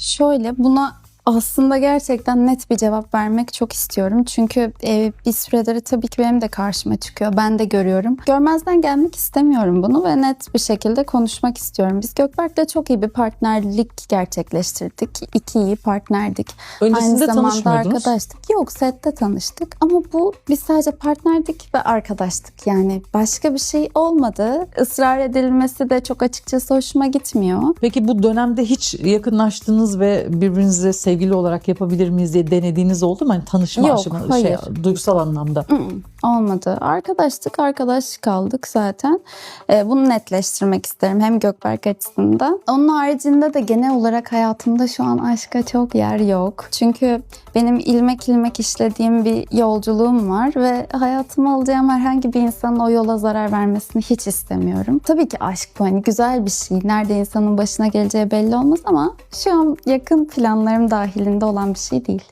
Şöyle buna aslında gerçekten net bir cevap vermek çok istiyorum. Çünkü e, bir süredir tabii ki benim de karşıma çıkıyor. Ben de görüyorum. Görmezden gelmek istemiyorum bunu ve net bir şekilde konuşmak istiyorum. Biz Gökberk'le çok iyi bir partnerlik gerçekleştirdik. İki iyi partnerdik. Öncesinde Aynı zamanda arkadaştık. Yok sette tanıştık ama bu biz sadece partnerdik ve arkadaştık. Yani başka bir şey olmadı. Israr edilmesi de çok açıkçası hoşuma gitmiyor. Peki bu dönemde hiç yakınlaştınız ve birbirinize sevgili olarak yapabilir miyiz diye denediğiniz oldu mu? Hani tanışma Yok, aşaması, hayır. şey, duygusal anlamda. Mm, Olmadı. Arkadaştık, arkadaş kaldık zaten. Ee, bunu netleştirmek isterim hem Gökberk açısından. Onun haricinde de genel olarak hayatımda şu an aşka çok yer yok. Çünkü benim ilmek ilmek işlediğim bir yolculuğum var ve hayatıma alacağım herhangi bir insanın o yola zarar vermesini hiç istemiyorum. Tabii ki aşk bu hani güzel bir şey. Nerede insanın başına geleceği belli olmaz ama şu an yakın planlarım dahilinde olan bir şey değil.